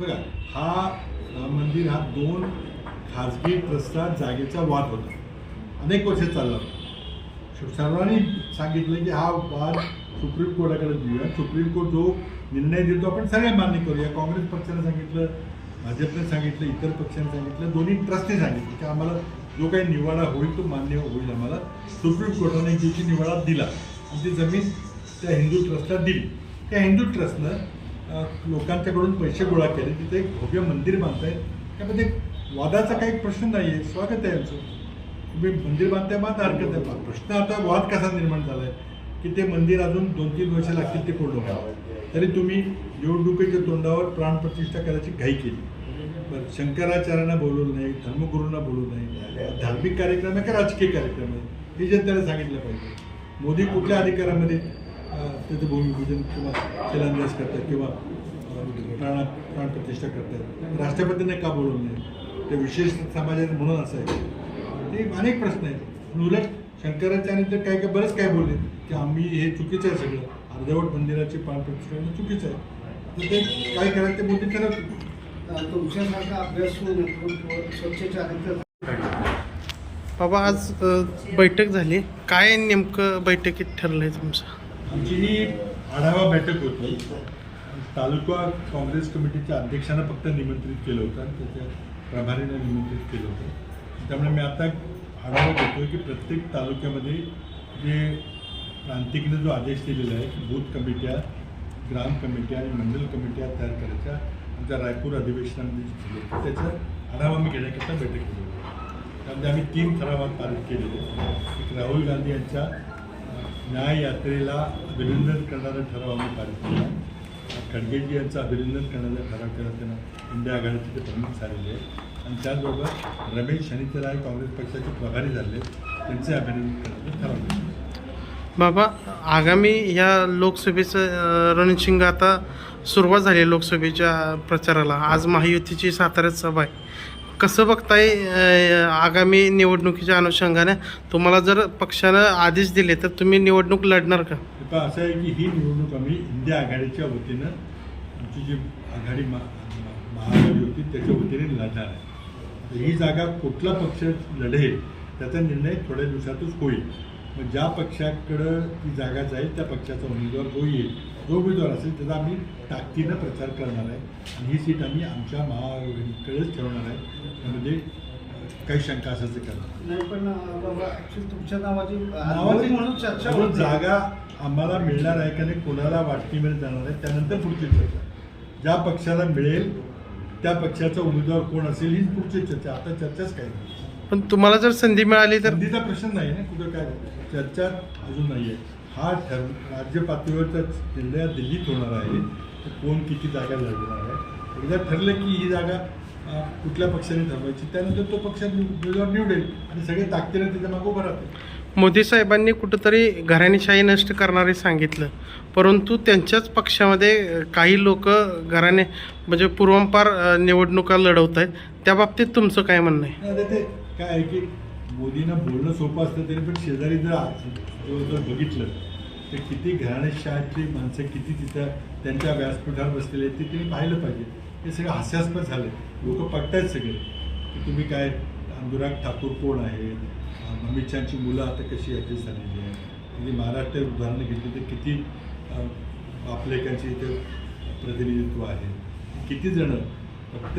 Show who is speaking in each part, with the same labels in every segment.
Speaker 1: बघा हा राम मंदिर हा दोन खाजगी ट्रस्टात जागेचा वाद होता. अनेक वर्ष चालला होता. सर्वांनी सांगितलं की हा वाद सुप्रीम कोर्टाकडे देऊया सुप्रीम कोर्ट जो निर्णय देतो आपण सगळे मान्य करूया. काँग्रेस पक्षाने सांगितलं भाजपने सांगितलं इतर पक्षाने सांगितलं दोन्ही ट्रस्टने सांगितलं की आम्हाला जो काही निवाडा होईल तो मान्य होईल आम्हाला. सुप्रीम कोर्टाने एक दिवशी निवाडा दिला आणि ती जमीन त्या हिंदू ट्रस्टला दिली. त्या हिंदू ट्रस्टनं लोकांच्याकडून पैसे गोळा केले. तिथे एक भव्य मंदिर बांधताय. त्यामध्ये वादाचा काही प्रश्न नाही आहे स्वागत आहे यांचं तुम्ही मंदिर बांधताय बांधा हरकत आहे प्रश्न आता वाद कसा निर्माण झाला आहे की ते मंदिर अजून दोन तीन वर्ष लागतील ते पूर्ण व्हावं तरी तुम्ही निवडणुकीच्या तोंडावर प्राणप्रतिष्ठा करायची घाई केली. बरं शंकराचार्यांना बोलवलं नाही धर्मगुरूंना बोलू नाही. धार्मिक कार्यक्रम आहे का राजकीय कार्यक्रम आहे? हे जनतेला सांगितलं पाहिजे. मोदी कुठल्या अधिकारामध्ये? त्याचं भूमिपूजन किंवा शिलान्यास करतात किंवा अं, प्राण प्राणप्रतिष्ठा करतात. राष्ट्रपतींना का बोलवलं नाही? ते विशेष समाजात म्हणून असं आहे. ते अनेक प्रश्न आहेत. आणि उलट शंकराचार्य तर काय काय बरंच काय बोलले? की आम्ही हे चुकीचं आहे सगळं. अर्धवट मंदिराची प्राणप्रतिष्ठा करणं चुकीचं आहे. तर ते काय करायचं ते बोलते करत
Speaker 2: तुमच्यासारखा अभ्यासू
Speaker 3: बाबा आज बैठक झाली. काय नेमकं बैठकीत ठरलंय तुमचं?
Speaker 1: आमची ही आढावा बैठक होती. तालुका काँग्रेस कमिटीच्या अध्यक्षांना फक्त निमंत्रित केलं होतं आणि त्याच्या प्रभारीने निमंत्रित केलं होतं. त्यामुळे मी आता आढावा घेतो की प्रत्येक तालुक्यामध्ये जे प्रांतिकने जो आदेश दिलेला आहे की बूथ कमिट्या ग्राम कमिट्या आणि मंडल कमिट्या तयार करायच्या. आमच्या रायपूर अधिवेशनामध्ये जे त्याचा आढावा मी घेण्याकरता बैठक केली होती. त्यामध्ये आम्ही तीन ठरावात पारित केलेले एक राहुल गांधी यांच्या न्याय यात्रेला अभिनंदन करणारा ठराव आम्ही पारित केला. खडगेजी यांचं अभिनंदन करण्याचा ठराव केला. त्यांना इंडिया आघाडीचे ते प्रमुख झालेले आहेत. आणि त्याचबरोबर रमेश शनितराय काँग्रेस पक्षाचे प्रभारी झाले त्यांचे अभिनंदन करण्याचा ठराव केला.
Speaker 3: बाबा आगामी या लोकसभेचं रणशिंग आता सुरुवात झाली आहे लोकसभेच्या प्रचाराला. आज महायुतीची साताऱ्यात सभा आहे. कसं बघताय आगामी निवडणुकीच्या अनुषंगाने? तुम्हाला जर पक्षानं आदेश दिले तर तुम्ही निवडणूक लढणार का?
Speaker 1: असं आहे की ही निवडणूक आम्ही इंडिया आघाडीच्या वतीनं आमची जी आघाडी महाआघाडी होती त्याच्या वतीने लढणार आहे. ही जागा कुठला पक्ष लढेल त्याचा निर्णय थोड्या दिवसातच होईल. मग ज्या पक्षाकडं ती जागा जाईल त्या पक्षाचा उमेदवार जो येईल जो उमेदवार असेल त्याचा आम्ही ताकदीनं प्रचार करणार आहे. आणि ही सीट आम्ही आमच्या महाआघाडीकडेच ठेवणार आहे. त्यामध्ये काही शंका असायचं करणार
Speaker 2: नाही पण बाबा तुमच्या नावाची
Speaker 1: नावाची
Speaker 2: म्हणून चर्चा होती.
Speaker 1: जागा आम्हाला मिळणार आहे का नाही कोणाला वाटणी मिळत जाणार आहे त्यानंतर पुढची चर्चा. ज्या पक्षाला मिळेल त्या पक्षाचा उमेदवार कोण असेल हीच पुढची चर्चा. आता चर्चाच काय नाही.
Speaker 3: पण तुम्हाला जर संधी मिळाली तर
Speaker 1: संधीचा प्रश्न नाही ना कुठं काय. चर्चा अजून नाही आहे. हा ठर राज्य पातळीवरचा निर्णय दिल्लीत होणार आहे. तर कोण किती जागा लढणार आहे? एकदा ठरलं की ही जागा कुठल्या पक्षाने ठरवायची त्यानंतर तो पक्ष उमेदवार निवडेल आणि सगळे ताकदीने त्याच्या मागं उभं राहतील.
Speaker 3: मोदी साहेबांनी कुठंतरी घराणेशाही नष्ट करणारे सांगितलं. परंतु त्यांच्याच पक्षामध्ये काही लोक घराणे म्हणजे पूर्वंपार निवडणुका लढवत आहेत त्या बाबतीत तुमचं काय म्हणणं आहे?
Speaker 1: ते काय आहे की मोदींना बोलणं सोपं असलं तरी पण शेजारी जर जर बघितलं तर किती घराणेशाही माणसं किती तिथं त्यांच्या व्यासपीठावर बसलेले आहेत ते त्यांनी पाहिलं पाहिजे. हे सगळं हास्यास्पद झालं लोक पटतायत सगळे. की तुम्ही काय अनुराग ठाकूर कोण आहेत अं, अमित शहाची मुलं आता कशी ॲडजस्ट झालेली आहे म्हणजे महाराष्ट्र उदाहरणं घेतली तर किती अं, बापलेकांचे इथे प्रतिनिधित्व आहे? किती जणं फक्त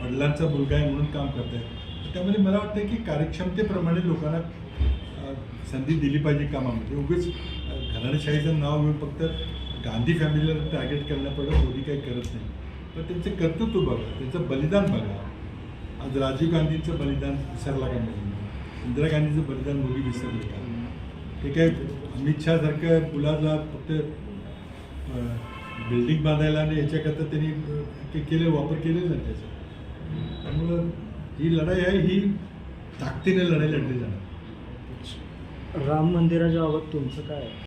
Speaker 1: वडिलांचा मुलगा आहे म्हणून काम करत आहेत त्यामध्ये मला वाटतं की कार्यक्षमतेप्रमाणे लोकांना संधी दिली पाहिजे कामामध्ये. उगीच घराणेशाहीचं नाव घेऊन फक्त गांधी फॅमिलीला टार्गेट करण्यापुढे मोदी काही करत नाही. पण त्यांचं कर्तृत्व बघा त्यांचं बलिदान बघा. आज राजीव गांधींचं बलिदान विसरला का मोदी? इंदिरा गांधीचं बलिदान मोदी विसरलं का? ते काय अमित शहासारखं मुलाला फक्त बिल्डिंग बांधायला आणि याच्याकरता त्यांनी केले वापर केलेला त्याचा. ही लढाई आहे ही ताकदीने लढाई लढली जाणार
Speaker 4: राम मंदिराच्या बाबत तुमचं काय आहे?